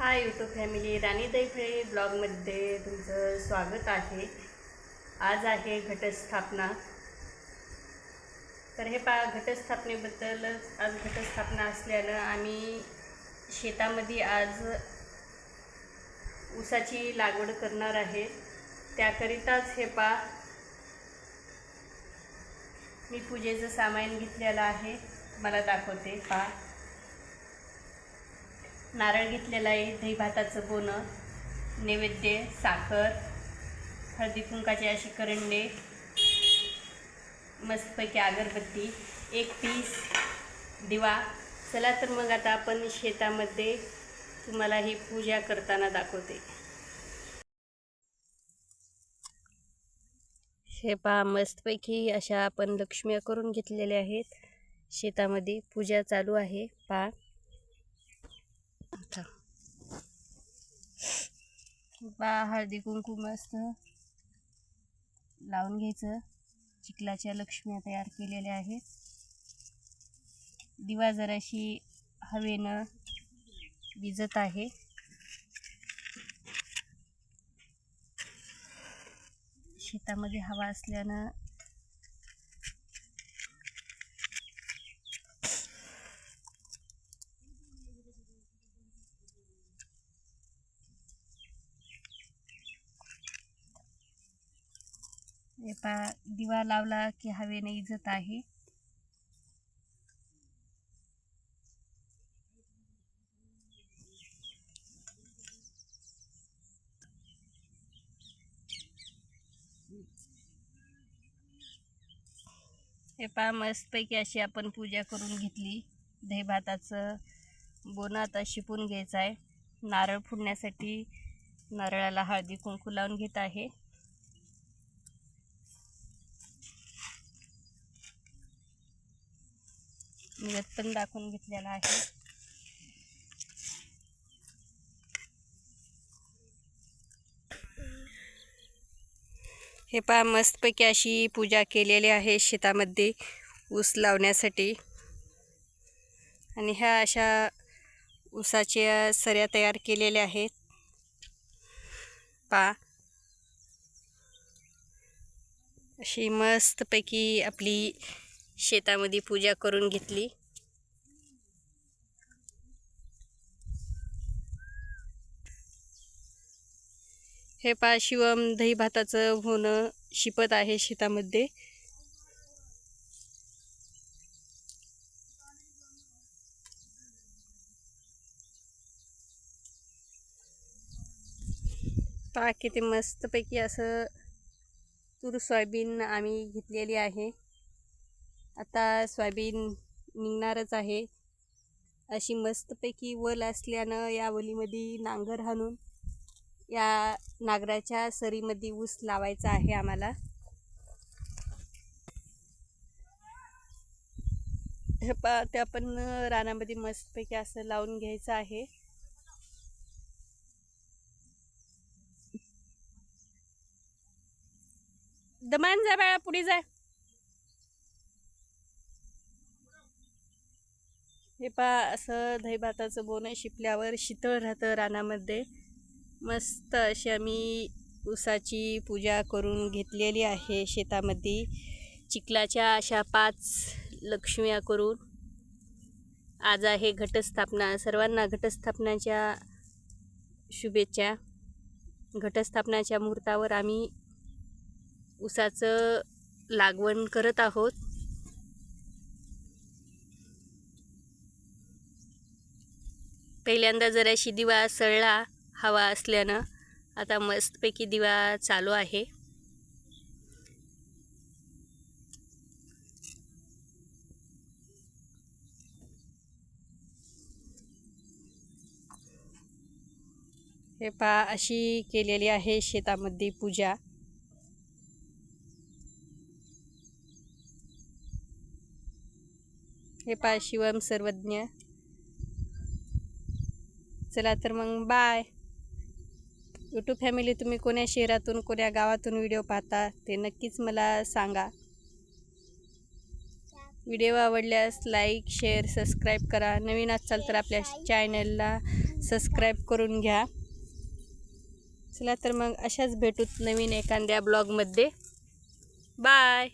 Hi YouTube family राणी दैफळे ब्लॉगमध्ये तुमचं स्वागत आहे. आज आहे घटस्थापना. तर हे पा घटस्थापनेबद्दलच आज घटस्थापना असल्यानं आम्ही शेतामध्ये आज ऊसाची लागवड करणार आहे. त्याकरिताच हे पा मी पूजेचं सामान घेतलेलं आहे. मला दाखवते पा नारळ घेतलेला आहे दही भाताचं बोनं नैवेद्य साखर हळदी कुंकाचे असे करंडे मस्तपैकी अगरबत्ती एक पीस दिवा. चला तर मग आता आपण शेतामध्ये तुम्हाला ही पूजा करताना दाखवते. हे पहा मस्तपैकी अशा आपण लक्ष्म्या करून घेतलेल्या आहेत. शेतामध्ये पूजा चालू आहे. पहा. बा हळदी कुंकू मस्त. लावून घ्यायचं. चिखलाच्या लक्ष्म्या तयार केलेल्या आहेत. दिवा जराशी हवेनं विजत आहे. शेतामध्ये हवा असल्यानं पा दिवा लावला की हवेने इजत आहे. हे पहा मस्तपैकी अशी आपण पूजा करून घेतली. दही भाताचं बोनं आता शिपून घ्यायचं आहे. नारळ फुडण्यासाठी नारळाला हळदी कुंकू लावून घेत आहे. निवेद पण दाखवून घेतलेला आहे. हे पहा मस्तपैकी अशी पूजा केलेली आहे शेतामध्ये ऊस लावण्यासाठी. आणि ह्या अशा ऊसाच्या सऱ्या तयार केलेल्या आहेत. पा अशी मस्तपैकी आपली शेतामध्ये पूजा करून घेतली. हे पा शिवम दही भाताचं होणं शिपत आहे शेतामध्ये. पा किती मस्तपैकी असं तूर सोयाबीन आम्ही घेतलेली आहे. आता सोयाबीन निघणारच आहे. अशी मस्तपैकी वल असल्यानं या वलीमध्ये नांगर हाणून या नांगराच्या सरीमध्ये ऊस लावायचा आहे आम्हाला. हे पा ते आपण रानामध्ये मस्तपैकी असं लावून घ्यायचं आहे. दमान जा बाळा पुढे जाय हे पा असं दहीभाताचं बोनं शिपल्यावर शीतळ राहतं रानामध्ये. मस्त अशी आम्ही ऊसाची पूजा करून घेतलेली आहे शेतामध्ये. चिखलाच्या अशा पाच लक्ष्म्या करून. आज आहे घटस्थापना सर्वांना घटस्थापनाच्या शुभेच्छा. घटस्थापनाच्या मुहूर्तावर आम्ही ऊसाचं लागवण करत आहोत. पहिल्यांदा जराशी दिवा सळला हवा असल्यानं आता मस्तपैकी दिवा चालू आहे. हे पहा अशी केलेली आहे शेतामध्ये पूजा. हे पहा शिवम सर्वज्ञ. चला तर मग बाय. यूट्यूब फॅमिली तुम्ही कोण्या शहरातून कोण्या गावातून व्हिडिओ पाहता ते नक्कीच मला सांगा. व्हिडिओ आवडल्यास लाईक शेअर सबस्क्राईब करा. नवीन असाल तर आपल्या चॅनलला सबस्क्राईब करून घ्या. चला तर मग अशाच भेटूत नवीन एखाद्या ब्लॉगमध्ये बाय